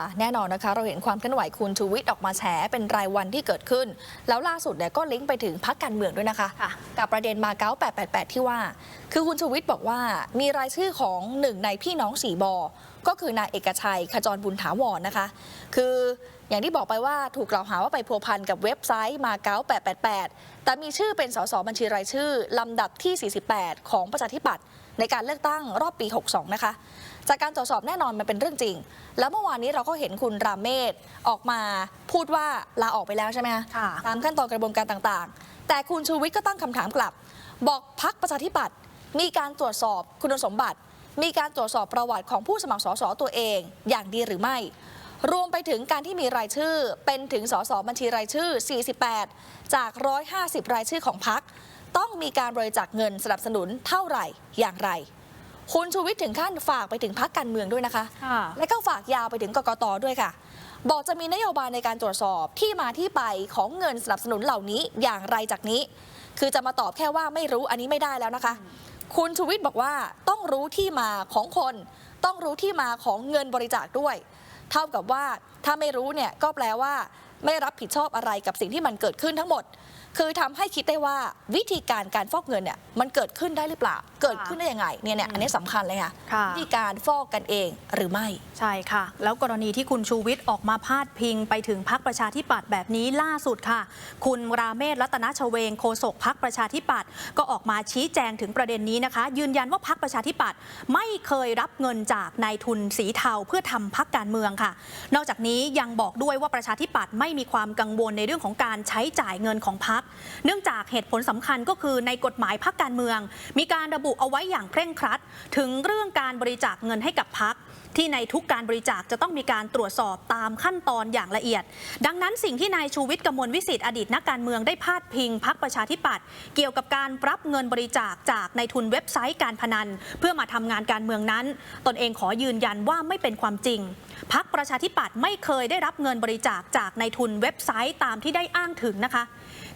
อะแน่นอนนะคะเราเห็นความเคลื่อนไหวคุณชูวิทย์ออกมาแฉเป็นรายวันที่เกิดขึ้น แล้วล่าสุดเนี่ยก็ลิงก์ไปถึงพักการเมืองด้วยนะคะค่ะกับประเด็นมาเก๊า888 ที่ว่า คือคุณชูวิทย์บอกว่ามีรายชื่อของหนึ่งในพี่น้องสีบอ ก็คือนายเอกชัยขจรบุญถาวรนะคะ คืออย่างที่บอกไปว่าถูกกล่าวหาว่าไปพัวพันกับเว็บไซต์มาเก๊า888 แต่มีชื่อเป็นสสบัญชีรายชื่อลำดับที่ 48 ของประชาธิปัตย์ ในการเลือกตั้งรอบปี 62 นะคะ จากการตรวจสอบแน่นอนมันเป็นเรื่องจริง แล้วเมื่อวานนี้เราก็เห็นคุณรามเมศออกมาพูดว่าลาออกไปแล้วใช่ไหมคะค่ะตามขั้นตอนกระบวนการต่างๆ แต่คุณชูวิทย์ก็ตั้งคำถามกลับ บอกพักประชาธิปัตย์มีการตรวจสอบคุณสมบัติ มีการตรวจสอบประวัติของผู้สมัครสสตัวเอง อย่างดีหรือไม่ รวมไปถึงการที่มีรายชื่อเป็นถึงสสบัญชีรายชื่อ 48 จาก 150 รายชื่อของพัก ต้องมีการบริจาคเงินสนับสนุนเท่าไหร่อย่างไร คุณชูวิทย์ถึงขั้นฝากไปถึงพักการเมืองด้วยนะคะค่ะและก็ฝากยาวไปถึงกกตด้วยค่ะ บอกจะมีนโยบายในการตรวจสอบที่มาที่ไปของเงินสนับสนุนเหล่านี้อย่างไรจากนี้ คือจะมาตอบแค่ว่าไม่รู้อันนี้ไม่ได้แล้วนะคะ คุณชูวิทย์บอกว่าต้องรู้ที่มาของคน ต้องรู้ที่มาของเงินบริจาคด้วย เท่ากับว่าถ้าไม่รู้เนี่ยก็แปลว่าไม่รับผิดชอบอะไรกับสิ่งที่มันเกิดขึ้นทั้งหมด คือทำให้คิดได้ว่าวิธีการการฟอกเงินเนี่ยมันเกิดขึ้นได้หรือเปล่า เกิดขึ้นได้ยังไงเนี่ยเนี่ยอันนี้สำคัญเลยค่ะค่ะวิธีการฟอกกันเองหรือไม่ ใช่ค่ะ แล้วกรณีที่คุณชูวิทย์ออกมาพาดพิงไปถึงพักประชาธิปัตย์แบบนี้ล่าสุดค่ะ คุณราเมศรัตนชเวงโฆษกพักประชาธิปัตย์ก็ออกมาชี้แจงถึงประเด็นนี้นะคะ ยืนยันว่าพักประชาธิปัตย์ไม่เคยรับเงินจากนายทุนสีเทาเพื่อทำพักการเมืองค่ะ นอกจากนี้ยังบอกด้วยว่าประชาธิปัตย์ไม่มีความกังวลในเรื่องของการใช้จ่ายเงินของพักเนื่องจากเหตุผลสำคัญก็คือในกฎหมายพักการเมือง มีการระบุเอาไว้อย่างเคร่งครัด ถึงเรื่องการบริจาคเงินให้กับพักที่ในทุกการบริจาคจะต้องมีการตรวจสอบตามขั้นตอนอย่างละเอียด ดังนั้นสิ่งที่นายชูวิทย์กมลวิสิทธิ์อดีตนักการเมืองได้พาดพิงพักประชาธิปัตย์เกี่ยวกับการรับเงินบริจาคจากในทุนเว็บไซต์การพนัน เพื่อมาทำงานการเมืองนั้น ตนเองขอยืนยันว่าไม่เป็นความจริงพักประชาธิปัตย์ไม่เคยได้รับเงินบริจาคจากในทุนเว็บไซต์ตามที่ได้อ้างถึงนะคะ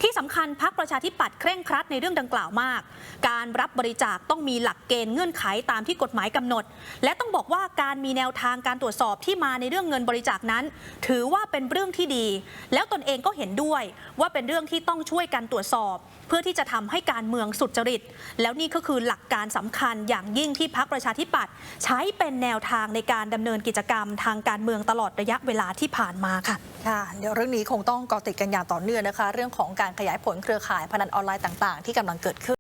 ที่สำคัญพักประชาธิปัตย์เคร่งครัดในเรื่องดังกล่าวมาก การรับบริจาคต้องมีหลักเกณฑ์เงื่อนไขตามที่กฎหมายกำหนด และต้องบอกว่าการมีแนวทางการตรวจสอบที่มาในเรื่องเงินบริจาคนั้น ถือว่าเป็นเรื่องที่ดี แล้วตนเองก็เห็นด้วยว่าเป็นเรื่องที่ต้องช่วยกันตรวจสอบ เพื่อที่จะทำให้การเมืองสุจริต แล้วนี่ก็คือหลักการสำคัญอย่างยิ่งที่พักประชาธิปัตย์ใช้เป็นแนวทางในการดำเนินกิจกรรมทางการเมืองตลอดระยะเวลาที่ผ่านมาค่ะ ค่ะเดี๋ยวเรื่องนี้คงต้องเกาะติดกันอย่างต่อเนื่องนะคะ เรื่องของการขยายผลเครือข่ายพนันออนไลน์ต่าง ๆ ที่กำลังเกิดขึ้น